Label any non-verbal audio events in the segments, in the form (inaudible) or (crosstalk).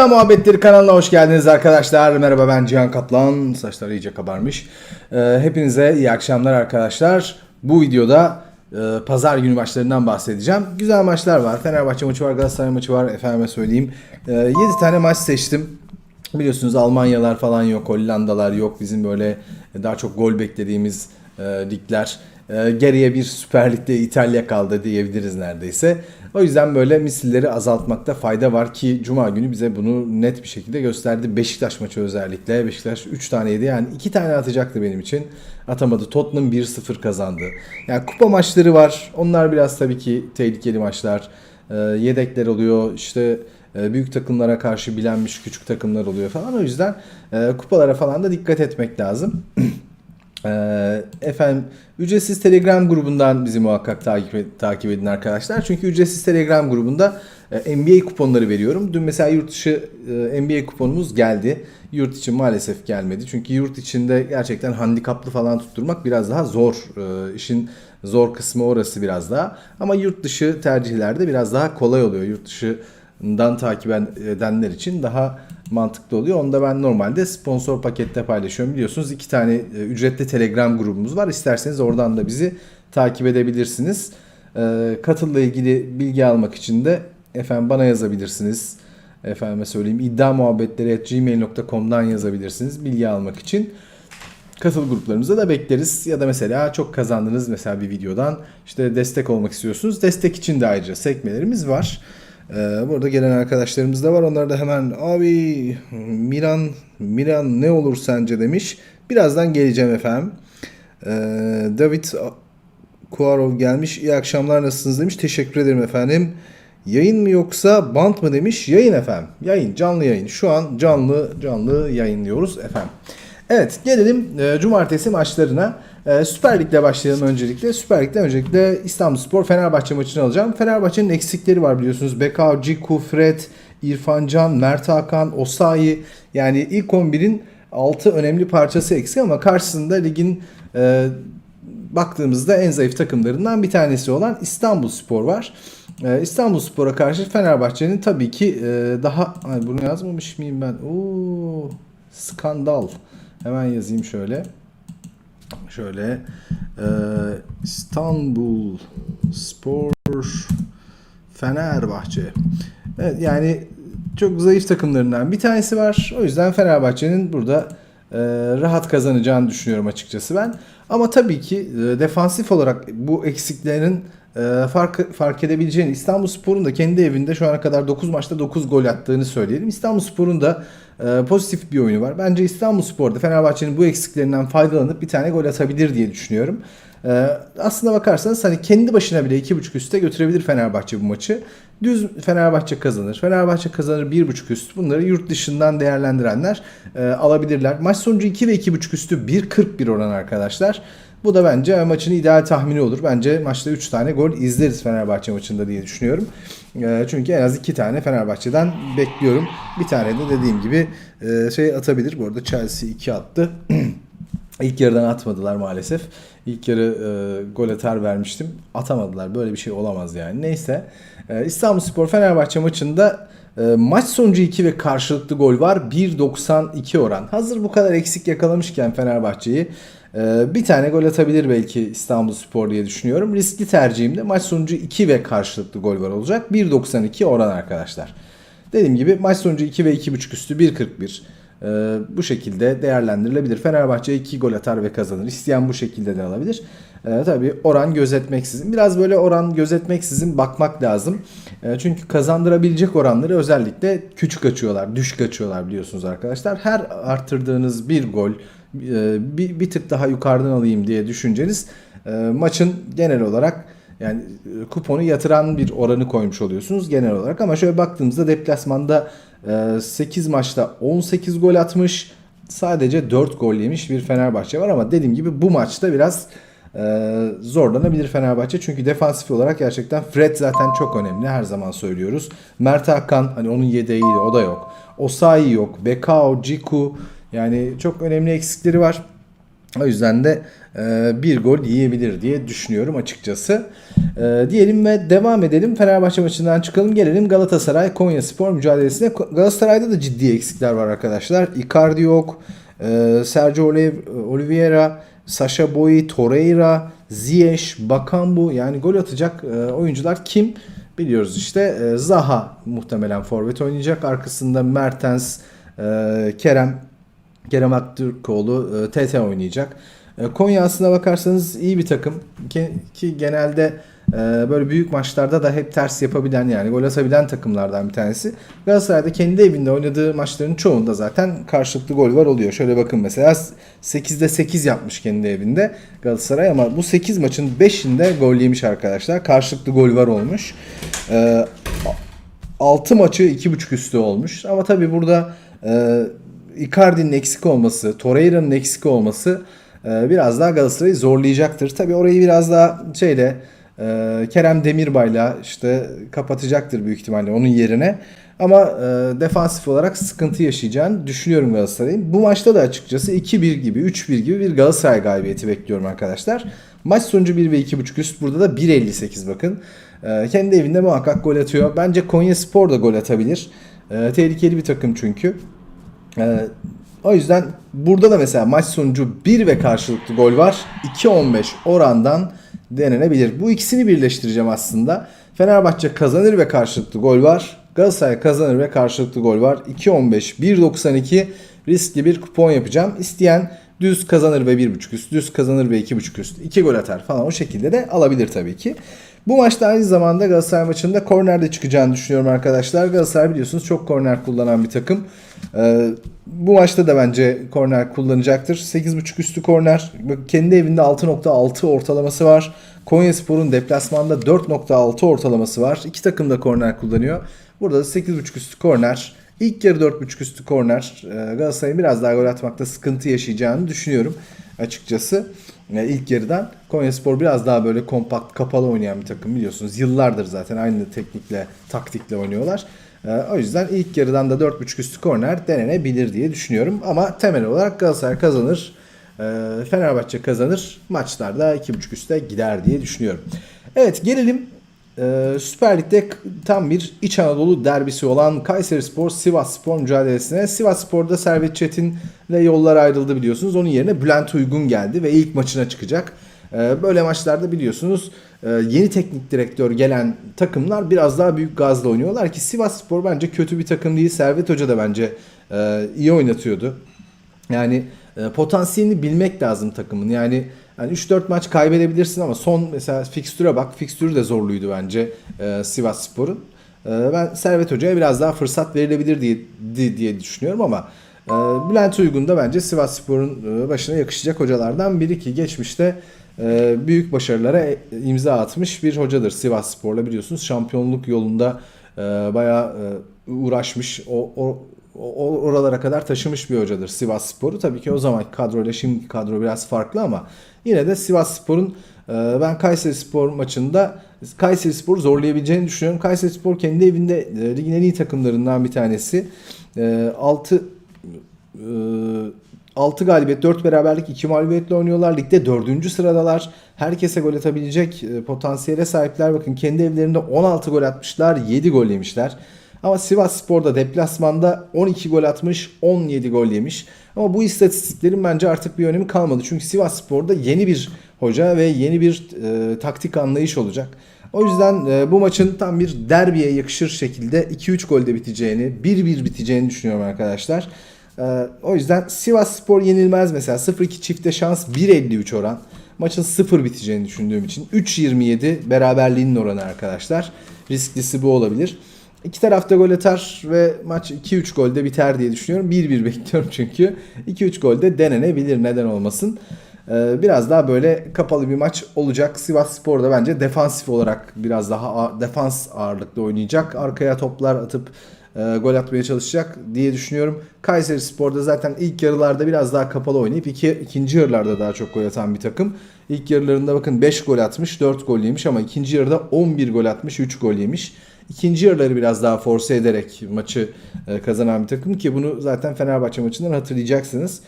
İddia Muhabbetleri kanalına hoş geldiniz arkadaşlar. Merhaba ben Cihan Kaplan. Saçlar iyice kabarmış. Ee, hepinize iyi akşamlar arkadaşlar. Bu videoda e, pazar günü maçlarından bahsedeceğim. Güzel maçlar var. Fenerbahçe maçı var, Galatasaray maçı var. Efendime söyleyeyim. Ee, 7 tane maç seçtim. Biliyorsunuz Almanyalar falan yok, Hollandalar yok. Bizim böyle daha çok gol beklediğimiz e, ligler. E, geriye bir Süper Lig'de İtalya kaldı diyebiliriz neredeyse. O yüzden böyle misilleri azaltmakta fayda var ki Cuma günü bize bunu net bir şekilde gösterdi. Beşiktaş maçı özellikle. Beşiktaş 3 tane yedi yani 2 tane atacaktı benim için. Atamadı. Tottenham 1-0 kazandı. Yani kupa maçları var. Onlar biraz tabii ki tehlikeli maçlar. E, yedekler oluyor. İşte e, büyük takımlara karşı bilenmiş küçük takımlar oluyor falan. O yüzden e, kupalara falan da dikkat etmek lazım. (clears throat) Ee, efendim ücretsiz Telegram grubundan bizi muhakkak takip, et- takip edin arkadaşlar. Çünkü ücretsiz Telegram grubunda e, NBA kuponları veriyorum. Dün mesela yurt dışı e, NBA kuponumuz geldi. Yurt içi maalesef gelmedi. Çünkü yurt içinde gerçekten handikaplı falan tutturmak biraz daha zor. E, işin zor kısmı orası biraz daha. Ama yurt dışı tercihlerde biraz daha kolay oluyor. Yurt dışından takip edenler için daha mantıklı oluyor. Onu da ben normalde sponsor pakette paylaşıyorum. Biliyorsunuz iki tane e, ücretli Telegram grubumuz var. İsterseniz oradan da bizi takip edebilirsiniz. E, Katılla ilgili bilgi almak için de efendim bana yazabilirsiniz. Efendime söyleyeyim iddia muhabbetleri gmail.com'dan yazabilirsiniz bilgi almak için. Katıl gruplarımıza da bekleriz. Ya da mesela çok kazandınız mesela bir videodan işte destek olmak istiyorsunuz. Destek için de ayrıca sekmelerimiz var. Ee, burada gelen arkadaşlarımız da var. Onlar da hemen abi Miran Miran ne olur sence demiş. Birazdan geleceğim efendim. Ee, David Kuarov gelmiş. İyi akşamlar nasılsınız demiş. Teşekkür ederim efendim. Yayın mı yoksa bant mı demiş. Yayın efendim. Yayın canlı yayın. Şu an canlı canlı yayınlıyoruz efendim. Evet gelelim e, cumartesi maçlarına. E, Süper Lig'le başlayalım öncelikle. Süper Lig'de öncelikle İstanbulspor Fenerbahçe maçını alacağım. Fenerbahçe'nin eksikleri var biliyorsunuz. Bekao, Ciku, Fred, İrfan Can, Mert Hakan, Osayi. Yani ilk 11'in 6 önemli parçası eksik ama karşısında ligin e, baktığımızda en zayıf takımlarından bir tanesi olan İstanbulspor var. Ee, İstanbulspor'a karşı Fenerbahçe'nin tabii ki e, daha Ay, bunu yazmamış mıyım ben? Oo, skandal. Hemen yazayım şöyle. Şöyle e, İstanbul Spor Fenerbahçe. Evet, yani çok zayıf takımlarından bir tanesi var. O yüzden Fenerbahçe'nin burada e, rahat kazanacağını düşünüyorum açıkçası ben. Ama tabii ki e, defansif olarak bu eksiklerin e, fark, fark edebileceğini İstanbulspor'un da kendi evinde şu ana kadar 9 maçta 9 gol attığını söyleyelim. İstanbulspor'un da e, pozitif bir oyunu var. Bence İstanbulspor'da Fenerbahçe'nin bu eksiklerinden faydalanıp bir tane gol atabilir diye düşünüyorum. E, aslına bakarsanız hani kendi başına bile 2.5 üste götürebilir Fenerbahçe bu maçı. Düz Fenerbahçe kazanır. Fenerbahçe kazanır 1.5 üst. Bunları yurt dışından değerlendirenler e, alabilirler. Maç sonucu 2 ve 2.5 üstü 1.41 oran arkadaşlar. Bu da bence maçın ideal tahmini olur. Bence maçta 3 tane gol izleriz Fenerbahçe maçında diye düşünüyorum. E, çünkü en az 2 tane Fenerbahçe'den bekliyorum. Bir tane de dediğim gibi e, şey atabilir. Bu arada Chelsea 2 attı. (clears throat) İlk yarıdan atmadılar maalesef. İlk yarı e, gol atar vermiştim. Atamadılar. Böyle bir şey olamaz yani. Neyse. E, İstanbulspor Fenerbahçe maçında e, maç sonucu 2 ve karşılıklı gol var. 1.92 oran. Hazır bu kadar eksik yakalamışken Fenerbahçe'yi bir tane gol atabilir belki İstanbulspor diye düşünüyorum. Riskli tercihim de maç sonucu 2 ve karşılıklı gol var olacak. 1.92 oran arkadaşlar. Dediğim gibi maç sonucu 2 ve 2.5 üstü 1.41. Ee, bu şekilde değerlendirilebilir. Fenerbahçe 2 gol atar ve kazanır. İsteyen bu şekilde de alabilir. Ee, tabii oran gözetmeksizin. Biraz böyle oran gözetmeksizin bakmak lazım. Ee, çünkü kazandırabilecek oranları özellikle küçük açıyorlar, düşük açıyorlar biliyorsunuz arkadaşlar. Her arttırdığınız bir gol, bir, bir tık daha yukarıdan alayım diye düşünceniz e, maçın genel olarak yani e, kuponu yatıran bir oranı koymuş oluyorsunuz genel olarak. Ama şöyle baktığımızda deplasmanda e, 8 maçta 18 gol atmış. Sadece 4 gol yemiş bir Fenerbahçe var ama dediğim gibi bu maçta biraz e, zorlanabilir Fenerbahçe. Çünkü defansif olarak gerçekten Fred zaten çok önemli her zaman söylüyoruz. Mert Hakan hani onun yedeği o da yok. Osayi yok. Bekao, Ciku yani çok önemli eksikleri var. O yüzden de e, bir gol yiyebilir diye düşünüyorum açıkçası. E, diyelim ve devam edelim. Fenerbahçe maçından çıkalım. Gelelim Galatasaray Konya Spor mücadelesine. Galatasaray'da da ciddi eksikler var arkadaşlar. Icardi yok. E, Sergio Olive- Oliveira, Sasha Boy, Torreira, Ziyech, Bakambu yani gol atacak e, oyuncular kim? Biliyoruz işte e, Zaha muhtemelen forvet oynayacak. Arkasında Mertens, e, Kerem, Kerem Aktürkoğlu e, TT oynayacak. E, Konya aslına bakarsanız iyi bir takım ki, genelde e, böyle büyük maçlarda da hep ters yapabilen yani gol atabilen takımlardan bir tanesi. Galatasaray'da kendi evinde oynadığı maçların çoğunda zaten karşılıklı gol var oluyor. Şöyle bakın mesela 8'de 8 yapmış kendi evinde Galatasaray ama bu 8 maçın 5'inde gol yemiş arkadaşlar. Karşılıklı gol var olmuş. E, 6 maçı 2.5 üstü olmuş. Ama tabii burada e, Icardi'nin eksik olması, Torreira'nın eksik olması e, biraz daha Galatasaray'ı zorlayacaktır. Tabii orayı biraz daha şeyle e, Kerem Demirbay'la işte kapatacaktır büyük ihtimalle onun yerine. Ama e, defansif olarak sıkıntı yaşayacağını düşünüyorum Galatasaray'ın. Bu maçta da açıkçası 2-1 gibi, 3-1 gibi bir Galatasaray galibiyeti bekliyorum arkadaşlar. Maç sonucu 1 ve 2.5 üst. Burada da 1.58 bakın. E, kendi evinde muhakkak gol atıyor. Bence Konya Spor da gol atabilir. E, tehlikeli bir takım çünkü. Ee, o yüzden burada da mesela maç sonucu 1 ve karşılıklı gol var. 2-15 orandan denenebilir. Bu ikisini birleştireceğim aslında. Fenerbahçe kazanır ve karşılıklı gol var. Galatasaray kazanır ve karşılıklı gol var. 2-15, 1.92 riskli bir kupon yapacağım. İsteyen düz kazanır ve 1.5 üst, düz kazanır ve 2.5 üst, 2 gol atar falan o şekilde de alabilir tabii ki. Bu maçta aynı zamanda Galatasaray maçında kornerde çıkacağını düşünüyorum arkadaşlar. Galatasaray biliyorsunuz çok korner kullanan bir takım. Ee, bu maçta da bence korner kullanacaktır. 8.5 üstü korner. Kendi evinde 6.6 ortalaması var. Konya Spor'un deplasmanda 4.6 ortalaması var. İki takım da korner kullanıyor. Burada da 8.5 üstü korner. İlk yarı 4.5 üstü korner. Ee, Galatasaray'ın biraz daha gol atmakta sıkıntı yaşayacağını düşünüyorum açıkçası. İlk yarıdan Konya Spor biraz daha böyle kompakt kapalı oynayan bir takım biliyorsunuz. Yıllardır zaten aynı teknikle taktikle oynuyorlar. Ee, o yüzden ilk yarıdan da 4.5 üstü korner denenebilir diye düşünüyorum. Ama temel olarak Galatasaray kazanır. Ee, Fenerbahçe kazanır. Maçlarda 2.5 üste gider diye düşünüyorum. Evet gelelim ee, Süper Lig'de tam bir İç Anadolu derbisi olan Kayseri Spor Sivas Spor mücadelesine. Sivas Spor'da Servet Çetin'le yollar ayrıldı biliyorsunuz. Onun yerine Bülent Uygun geldi ve ilk maçına çıkacak. Böyle maçlarda biliyorsunuz yeni teknik direktör gelen takımlar biraz daha büyük gazla oynuyorlar ki Sivas Spor bence kötü bir takım değil. Servet Hoca da bence e, iyi oynatıyordu. Yani e, potansiyelini bilmek lazım takımın. Yani yani 3-4 maç kaybedebilirsin ama son mesela fikstüre bak. Fikstürü de zorluydu bence e, Sivas Spor'un. E, ben Servet Hoca'ya biraz daha fırsat verilebilir diye di- diye düşünüyorum ama e, Bülent Uygun da bence Sivas Spor'un e, başına yakışacak hocalardan biri ki geçmişte büyük başarılara imza atmış bir hocadır Sivas Spor'la biliyorsunuz. Şampiyonluk yolunda e, bayağı e, uğraşmış. O, o oralara kadar taşımış bir hocadır Sivas Spor'u. Tabii ki o zaman kadroyla şimdiki kadro biraz farklı ama yine de Sivas Spor'un e, ben Kayseri Spor maçında Kayseri Spor'u zorlayabileceğini düşünüyorum. Kayseri Spor kendi evinde ligin en iyi takımlarından bir tanesi. 6 6 galibiyet, 4 beraberlik, 2 mağlubiyetle oynuyorlar. Ligde 4. sıradalar. Herkese gol atabilecek e, potansiyele sahipler. Bakın kendi evlerinde 16 gol atmışlar, 7 gol yemişler. Ama Sivas Spor'da deplasmanda 12 gol atmış, 17 gol yemiş. Ama bu istatistiklerin bence artık bir önemi kalmadı. Çünkü Sivas Spor'da yeni bir hoca ve yeni bir e, taktik anlayış olacak. O yüzden e, bu maçın tam bir derbiye yakışır şekilde 2-3 golde biteceğini, 1-1 biteceğini düşünüyorum arkadaşlar. E, o yüzden Sivas Spor yenilmez mesela 0-2 çifte şans 1.53 oran. Maçın 0 biteceğini düşündüğüm için 3.27 beraberliğinin oranı arkadaşlar. Risklisi bu olabilir. İki tarafta gol atar ve maç 2-3 golde biter diye düşünüyorum. 1-1 bekliyorum (laughs) çünkü. 2-3 golde denenebilir neden olmasın. Ee, Biraz daha böyle kapalı bir maç olacak. Sivas Spor da bence defansif olarak biraz daha defans ağırlıklı oynayacak. Arkaya toplar atıp e, gol atmaya çalışacak diye düşünüyorum. Kayseri Spor'da zaten ilk yarılarda biraz daha kapalı oynayıp iki, ikinci yarılarda daha çok gol atan bir takım. İlk yarılarında bakın 5 gol atmış, 4 gol yemiş ama ikinci yarıda 11 gol atmış, 3 gol yemiş. İkinci yarıları biraz daha force ederek maçı e, kazanan bir takım ki bunu zaten Fenerbahçe maçından hatırlayacaksınız.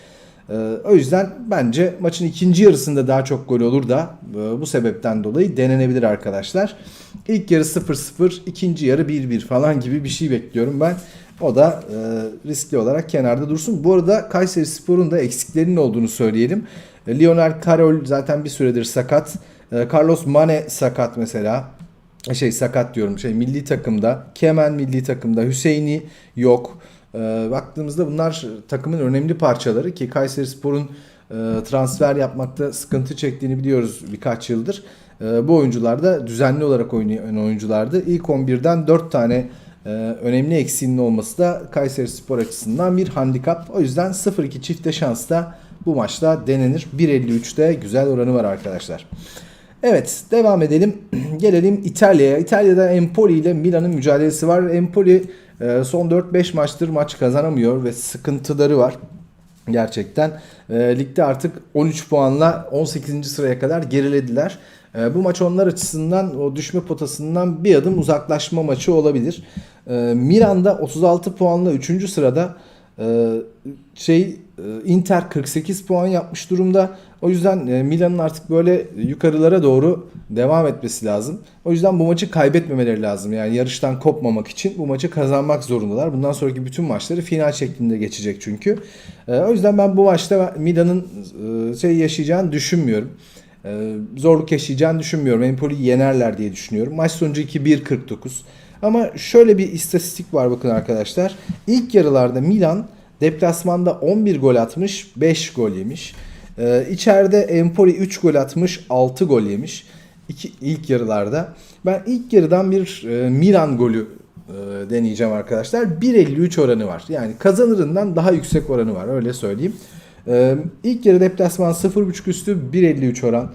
Ee, o yüzden bence maçın ikinci yarısında daha çok gol olur da e, bu sebepten dolayı denenebilir arkadaşlar. İlk yarı 0-0, ikinci yarı 1-1 falan gibi bir şey bekliyorum ben. O da e, riskli olarak kenarda dursun. Bu arada Kayseri Spor'un da eksiklerinin olduğunu söyleyelim. E, Lionel Carroll zaten bir süredir sakat. E, Carlos Mane sakat mesela. Şey sakat diyorum şey milli takımda. Kemen milli takımda. Hüseyin'i yok. E, baktığımızda bunlar takımın önemli parçaları ki Kayseri Spor'un e, transfer yapmakta sıkıntı çektiğini biliyoruz birkaç yıldır. E, bu oyuncular da düzenli olarak oynayan oyunculardı. İlk 11'den 4 tane e, önemli eksiğinin olması da Kayseri Spor açısından bir handikap. O yüzden 0-2 çifte şansta bu maçta denenir. 1.53'te güzel oranı var arkadaşlar. Evet devam edelim. (clears throat) Gelelim İtalya'ya. İtalya'da Empoli ile Milan'ın mücadelesi var. Empoli son 4-5 maçtır maç kazanamıyor ve sıkıntıları var. Gerçekten e, ligde artık 13 puanla 18. sıraya kadar gerilediler. E, bu maç onlar açısından o düşme potasından bir adım uzaklaşma maçı olabilir. E, Milan'da 36 puanla 3. sırada şey Inter 48 puan yapmış durumda. O yüzden e, Milan'ın artık böyle yukarılara doğru devam etmesi lazım. O yüzden bu maçı kaybetmemeleri lazım. Yani yarıştan kopmamak için bu maçı kazanmak zorundalar. Bundan sonraki bütün maçları final şeklinde geçecek çünkü. E, O yüzden ben bu maçta Milan'ın e, şey yaşayacağını düşünmüyorum. Zorluk yaşayacağını düşünmüyorum. Empoli yenerler diye düşünüyorum. Maç sonucu 2-1-49. Ama şöyle bir istatistik var bakın arkadaşlar. İlk yarılarda Milan deplasmanda 11 gol atmış, 5 gol yemiş. Ee, içeride Empoli 3 gol atmış, 6 gol yemiş. İki, ilk yarılarda. Ben ilk yarıdan bir e, Milan golü e, deneyeceğim arkadaşlar. 1.53 oranı var. Yani kazanırından daha yüksek oranı var öyle söyleyeyim. Ee, ilk yarı deplasman 0.5 üstü 1.53 oran.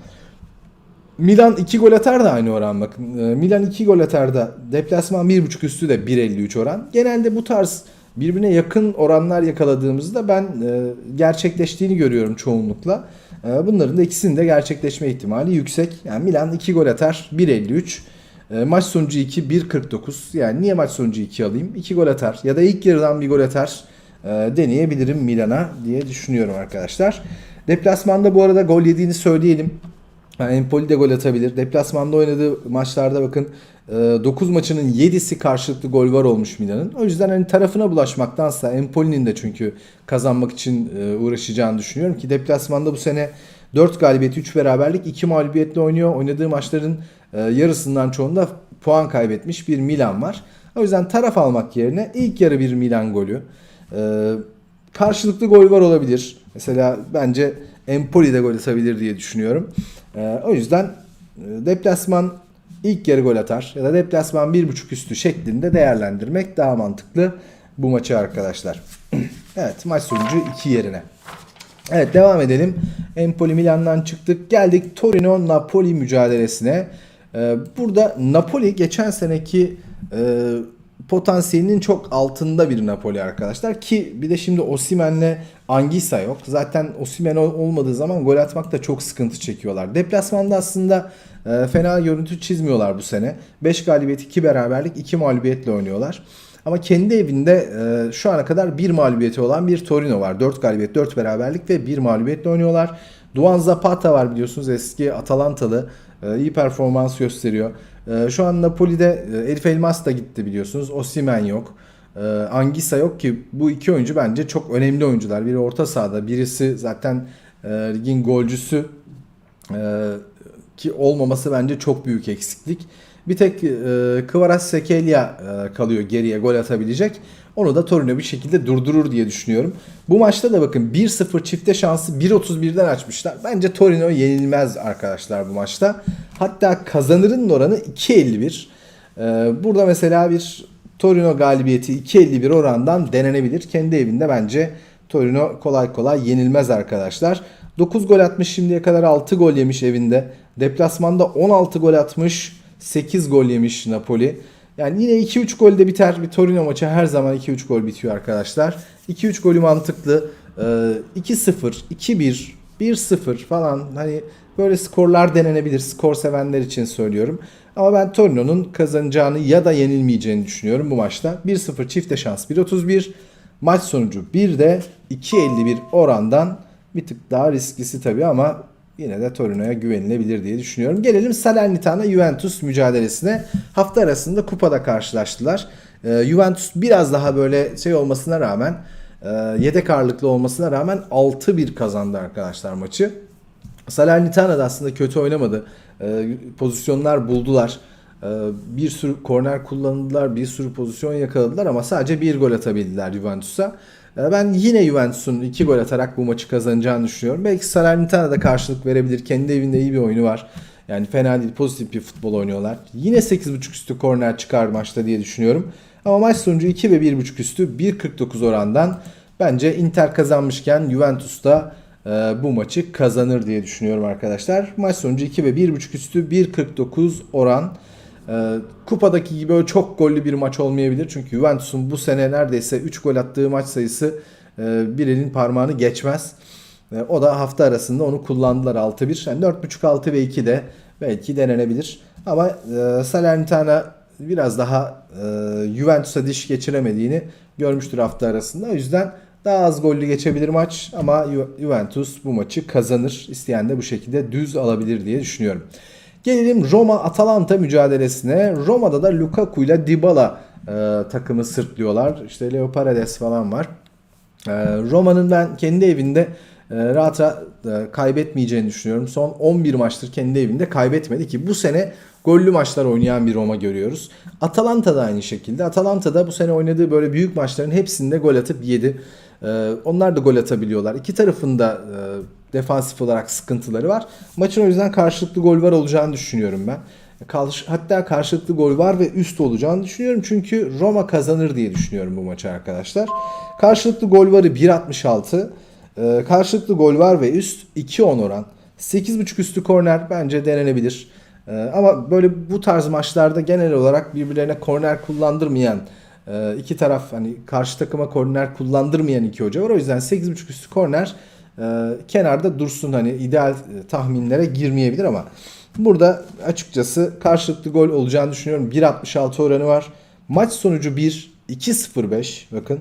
Milan 2 gol atar da aynı oran bakın. Ee, Milan 2 gol atar da deplasman 1.5 üstü de 1.53 oran. Genelde bu tarz birbirine yakın oranlar yakaladığımızda ben e, gerçekleştiğini görüyorum çoğunlukla. E, bunların da ikisinin de gerçekleşme ihtimali yüksek. Yani Milan 2 gol atar 1.53. E, maç sonucu 2 1.49. Yani niye maç sonucu 2 alayım? 2 gol atar ya da ilk yarıdan bir gol atar e, deneyebilirim Milan'a diye düşünüyorum arkadaşlar. Deplasmanda bu arada gol yediğini söyleyelim. Yani Empoli de gol atabilir. Deplasmanda oynadığı maçlarda bakın 9 maçının 7'si karşılıklı gol var olmuş Milan'ın. O yüzden hani tarafına bulaşmaktansa Empoli'nin de çünkü kazanmak için e, uğraşacağını düşünüyorum ki deplasmanda bu sene 4 galibiyet 3 beraberlik 2 mağlubiyetle oynuyor. Oynadığı maçların e, yarısından çoğunda puan kaybetmiş bir Milan var. O yüzden taraf almak yerine ilk yarı bir Milan golü. E, karşılıklı gol var olabilir. Mesela bence Empoli de gol atabilir diye düşünüyorum. Ee, o yüzden deplasman ilk yarı gol atar ya da deplasman 1.5 üstü şeklinde değerlendirmek daha mantıklı bu maçı arkadaşlar. (clears throat) evet maç sonucu 2 yerine. Evet devam edelim. Empoli Milan'dan çıktık. Geldik Torino Napoli mücadelesine. Ee, burada Napoli geçen seneki e, potansiyelinin çok altında bir Napoli arkadaşlar ki bir de şimdi Osimen'le Angisa yok. Zaten Osimen ol- olmadığı zaman gol atmakta çok sıkıntı çekiyorlar. Deplasmanda aslında e, fena görüntü çizmiyorlar bu sene. 5 galibiyet 2 beraberlik 2 mağlubiyetle oynuyorlar. Ama kendi evinde e, şu ana kadar bir mağlubiyeti olan bir Torino var. 4 galibiyet 4 beraberlik ve 1 mağlubiyetle oynuyorlar. Duan Zapata var biliyorsunuz eski Atalantalı. E, iyi performans gösteriyor. E, şu an Napoli'de e, Elif Elmas da gitti biliyorsunuz. Osimen yok. E, Angisa yok ki bu iki oyuncu bence çok önemli oyuncular. Biri orta sahada, birisi zaten e, ligin golcüsü e, ki olmaması bence çok büyük eksiklik. Bir tek e, Kvaras Sekelia e, kalıyor geriye gol atabilecek. Onu da Torino bir şekilde durdurur diye düşünüyorum. Bu maçta da bakın 1-0 çifte şansı 1.31'den açmışlar. Bence Torino yenilmez arkadaşlar bu maçta. Hatta kazanırın oranı 2.51. Ee, burada mesela bir Torino galibiyeti 2.51 orandan denenebilir. Kendi evinde bence Torino kolay kolay yenilmez arkadaşlar. 9 gol atmış şimdiye kadar 6 gol yemiş evinde. Deplasmanda 16 gol atmış 8 gol yemiş Napoli. Yani yine 2-3 golde biter. Bir Torino maçı her zaman 2-3 gol bitiyor arkadaşlar. 2-3 golü mantıklı. Ee, 2-0, 2-1, 1-0 falan hani böyle skorlar denenebilir. Skor sevenler için söylüyorum. Ama ben Torino'nun kazanacağını ya da yenilmeyeceğini düşünüyorum bu maçta. 1-0 çifte şans 1.31. Maç sonucu 1 de 2.51 orandan bir tık daha risklisi tabii ama yine de Torino'ya güvenilebilir diye düşünüyorum. Gelelim Salernitana Juventus mücadelesine. Hafta arasında kupada karşılaştılar. Ee, Juventus biraz daha böyle şey olmasına rağmen e, yedek ağırlıklı olmasına rağmen 6-1 kazandı arkadaşlar maçı. Salernitana da aslında kötü oynamadı. Ee, pozisyonlar buldular. Ee, bir sürü korner kullandılar, bir sürü pozisyon yakaladılar ama sadece bir gol atabildiler Juventus'a. Ee, ben yine Juventus'un iki gol atarak bu maçı kazanacağını düşünüyorum. Belki Salernitana da karşılık verebilir. Kendi evinde iyi bir oyunu var. Yani fena değil, pozitif bir futbol oynuyorlar. Yine 8.5 üstü korner çıkar maçta diye düşünüyorum. Ama maç sonucu 2 ve 1.5 üstü 1.49 orandan bence Inter kazanmışken Juventus da e, bu maçı kazanır diye düşünüyorum arkadaşlar. Maç sonucu 2 ve 1.5 üstü 1.49 oran. E, kupadaki gibi öyle çok gollü bir maç olmayabilir. Çünkü Juventus'un bu sene neredeyse 3 gol attığı maç sayısı e, bir elin parmağını geçmez. O da hafta arasında onu kullandılar 6-1. Yani 4.5 6 ve 2 de belki denenebilir. Ama e, Salernitana biraz daha e, Juventus'a diş geçiremediğini görmüştür hafta arasında. O yüzden daha az gollü geçebilir maç ama Ju- Juventus bu maçı kazanır. İsteyen de bu şekilde düz alabilir diye düşünüyorum. Gelelim Roma-Atalanta mücadelesine. Roma'da da Lukaku ile Dybala e, takımı sırtlıyorlar. İşte Leo Paredes falan var. Ee, Roma'nın ben kendi evinde e, rahat rahat e, kaybetmeyeceğini düşünüyorum. Son 11 maçtır kendi evinde kaybetmedi ki bu sene gollü maçlar oynayan bir Roma görüyoruz. Atalanta da aynı şekilde. Atalanta da bu sene oynadığı böyle büyük maçların hepsinde gol atıp yedi. Ee, Onlar da gol atabiliyorlar. İki tarafında e, defansif olarak sıkıntıları var. Maçın o yüzden karşılıklı gol var olacağını düşünüyorum ben. Hatta karşılıklı gol var ve üst olacağını düşünüyorum. Çünkü Roma kazanır diye düşünüyorum bu maçı arkadaşlar. Karşılıklı gol varı 1.66. Ee, karşılıklı gol var ve üst 2.10 oran. 8.5 üstü korner bence denenebilir. Ee, ama böyle bu tarz maçlarda genel olarak birbirlerine korner kullandırmayan e, iki taraf hani karşı takıma korner kullandırmayan iki hoca var. O yüzden 8.5 üstü korner e, kenarda dursun hani ideal e, tahminlere girmeyebilir ama burada açıkçası karşılıklı gol olacağını düşünüyorum. 1.66 oranı var. Maç sonucu 1 2.05 bakın.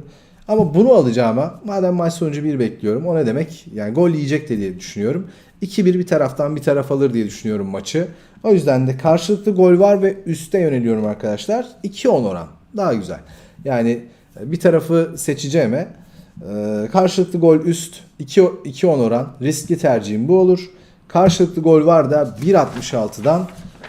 Ama bunu alacağıma madem maç sonucu 1 bekliyorum o ne demek? Yani gol yiyecek de diye düşünüyorum. 2-1 bir taraftan bir taraf alır diye düşünüyorum maçı. O yüzden de karşılıklı gol var ve üste yöneliyorum arkadaşlar. 2-10 oran daha güzel. Yani e, bir tarafı seçeceğime e, karşılıklı gol üst 2-10 oran riskli tercihim bu olur. Karşılıklı gol var da 1.66'dan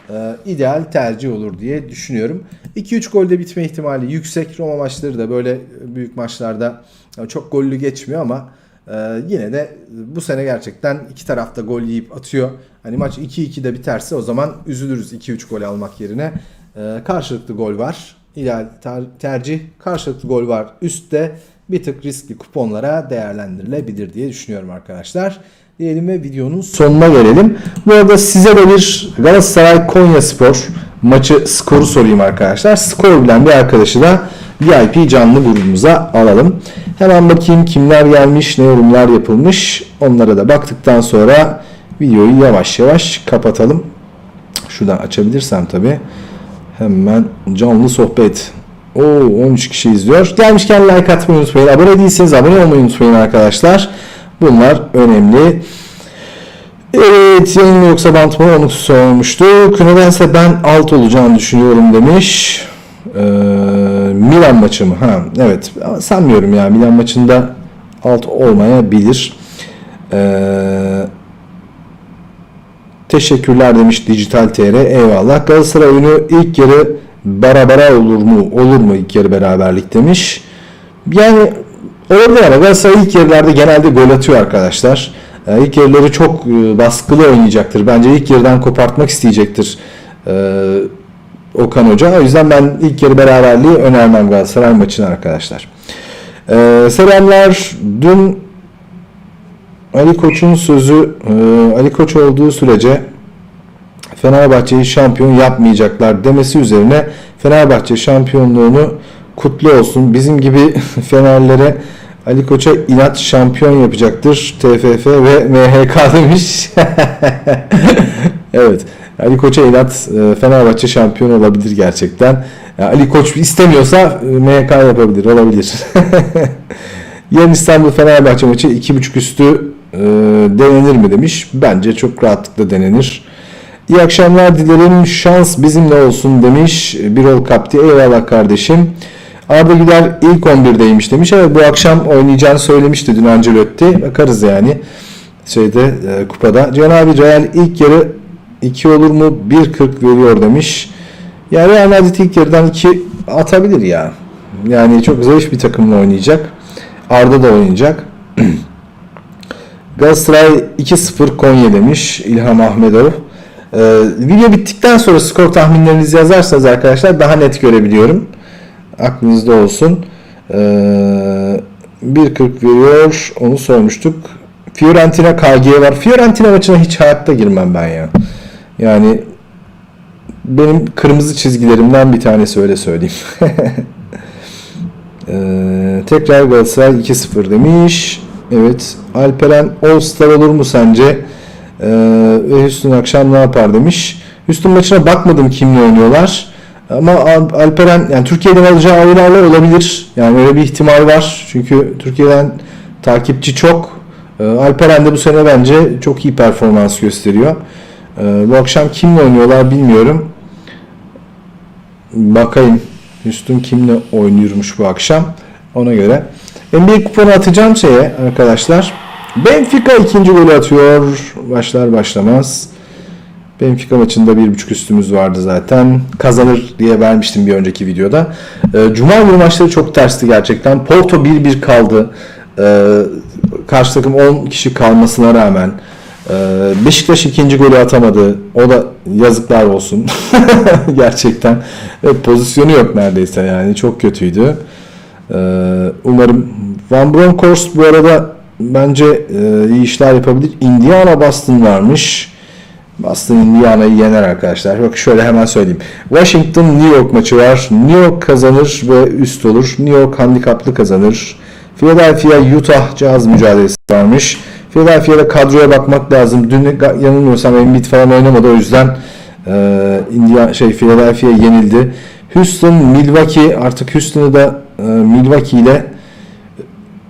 e, ideal tercih olur diye düşünüyorum. 2-3 golde bitme ihtimali yüksek. Roma maçları da böyle büyük maçlarda e, çok gollü geçmiyor ama e, yine de bu sene gerçekten iki tarafta gol yiyip atıyor. Hani maç 2-2'de biterse o zaman üzülürüz 2-3 gol almak yerine. E, karşılıklı gol var. İdeal ter- tercih karşılıklı gol var. Üstte bir tık riskli kuponlara değerlendirilebilir diye düşünüyorum arkadaşlar. Diyelim ve videonun sonuna gelelim. Bu arada size de bir Galatasaray Konya Spor maçı skoru sorayım arkadaşlar. Skor bilen bir arkadaşı da VIP canlı grubumuza alalım. Hemen bakayım kimler gelmiş, ne yorumlar yapılmış. Onlara da baktıktan sonra videoyu yavaş yavaş kapatalım. Şuradan açabilirsem tabii. Hemen canlı sohbet. Oo 13 kişi izliyor. Gelmişken like atmayı unutmayın. Abone değilseniz abone olmayı unutmayın arkadaşlar. Bunlar önemli. Evet yayın yoksa bant mı onu sormuştuk. Nedense ben alt olacağını düşünüyorum demiş. Ee, Milan maçı mı? Ha, evet sanmıyorum ya Milan maçında alt olmayabilir. Ee, teşekkürler demiş Dijital TR. Eyvallah. Galatasaray oyunu ilk yarı barabara olur mu? Olur mu ilk yarı beraberlik demiş. Yani olabilir ama Galatasaray ilk yarılarda genelde gol atıyor arkadaşlar. Ee, İlk yarıları çok e, baskılı oynayacaktır. Bence ilk yarıdan kopartmak isteyecektir ee, Okan Hoca. O yüzden ben ilk yarı beraberliği önermem Galatasaray maçına arkadaşlar. Ee, selamlar. Dün Ali Koç'un sözü e, Ali Koç olduğu sürece Fenerbahçe'yi şampiyon yapmayacaklar demesi üzerine Fenerbahçe şampiyonluğunu kutlu olsun. Bizim gibi (laughs) Fenerlere Ali Koç'a inat şampiyon yapacaktır TFF ve MHK (laughs) demiş. (laughs) evet. Ali Koç'a inat e, Fenerbahçe şampiyon olabilir gerçekten. Ali Koç istemiyorsa e, MHK yapabilir olabilir. Yarın İstanbul Fenerbahçe maçı 2.5 üstü e, denenir mi demiş. Bence çok rahatlıkla denenir. İyi akşamlar dilerim. Şans bizimle olsun demiş. Birol Kapti. Eyvallah kardeşim. Arda Güler ilk 11'deymiş demiş. Evet bu akşam oynayacağını söylemişti dün Ancelotti. Bakarız yani. Şeyde e, kupada. Can abi Real ilk yarı 2 olur mu? 1.40 veriyor demiş. Yani Real Madrid ilk yarıdan 2 atabilir ya. Yani çok zayıf bir takımla oynayacak. Arda da oynayacak. (clears throat) Galatasaray 2-0 Konya demiş İlham Ahmedov. Ee, video bittikten sonra skor tahminlerinizi yazarsanız arkadaşlar daha net görebiliyorum. Aklınızda olsun. Ee, 1.40 veriyor. Onu sormuştuk. Fiorentina KG var. Fiorentina maçına hiç hayatta girmem ben ya. Yani benim kırmızı çizgilerimden bir tanesi öyle söyleyeyim. (laughs) Ee, tekrar Galatasaray 2-0 demiş. Evet. Alperen All Star olur mu sence? Ee, ve akşam ne yapar demiş. Houston maçına bakmadım kimle oynuyorlar. Ama Al- Alperen yani Türkiye'den alacağı oyuncular olabilir. Yani öyle bir ihtimal var. Çünkü Türkiye'den takipçi çok. Ee, Alperen de bu sene bence çok iyi performans gösteriyor. Ee, bu akşam kimle oynuyorlar bilmiyorum. Bakayım. Houston kimle oynuyormuş bu akşam. Ona göre. NBA kuponu atacağım şeye arkadaşlar. Benfica ikinci golü atıyor. Başlar başlamaz. Benfica maçında bir buçuk üstümüz vardı zaten. Kazanır diye vermiştim bir önceki videoda. Ee, Cuma günü maçları çok tersti gerçekten. Porto 1-1 kaldı. Ee, karşı takım 10 kişi kalmasına rağmen. Ee, Beşiktaş ikinci golü atamadı. O da yazıklar olsun. (laughs) gerçekten. Pozisyonu yok neredeyse yani. Çok kötüydü. Ee, umarım Van Bronckhorst bu arada bence e, iyi işler yapabilir. Indiana Boston varmış. Boston Indiana'yı yener arkadaşlar. Bak şöyle hemen söyleyeyim. Washington New York maçı var. New York kazanır ve üst olur. New York handikaplı kazanır. Philadelphia Utah caz mücadelesi varmış. Philadelphia'da kadroya bakmak lazım. Dün yanılmıyorsam Embiid falan oynamadı o yüzden e, Indiana şey Philadelphia yenildi. Houston Milwaukee artık Houston'ı da e, Milwaukee ile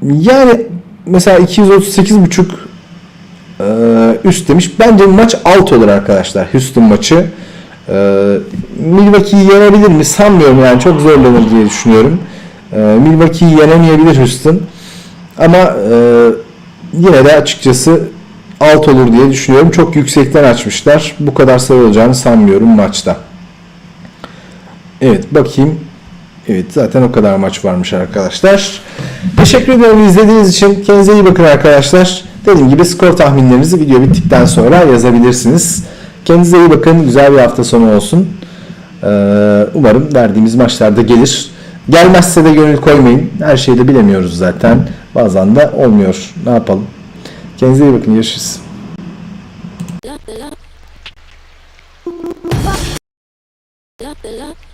yani mesela 238.5 ee, üst demiş. Bence maç alt olur arkadaşlar. Houston maçı. Ee, Milwaukee'yi yenebilir mi? Sanmıyorum yani. Çok zorlanır diye düşünüyorum. Ee, Milwaukee'yi yenemeyebilir Houston. Ama e, yine de açıkçası alt olur diye düşünüyorum. Çok yüksekten açmışlar. Bu kadar sayı olacağını sanmıyorum maçta. Evet bakayım. Evet zaten o kadar maç varmış arkadaşlar. Teşekkür ederim izlediğiniz için. Kendinize iyi bakın arkadaşlar. Dediğim gibi skor tahminlerinizi video bittikten sonra yazabilirsiniz. Kendinize iyi bakın. Güzel bir hafta sonu olsun. Ee, umarım verdiğimiz maçlarda gelir. Gelmezse de gönül koymayın. Her şeyi de bilemiyoruz zaten. Bazen de olmuyor. Ne yapalım? Kendinize iyi bakın. Görüşürüz. la la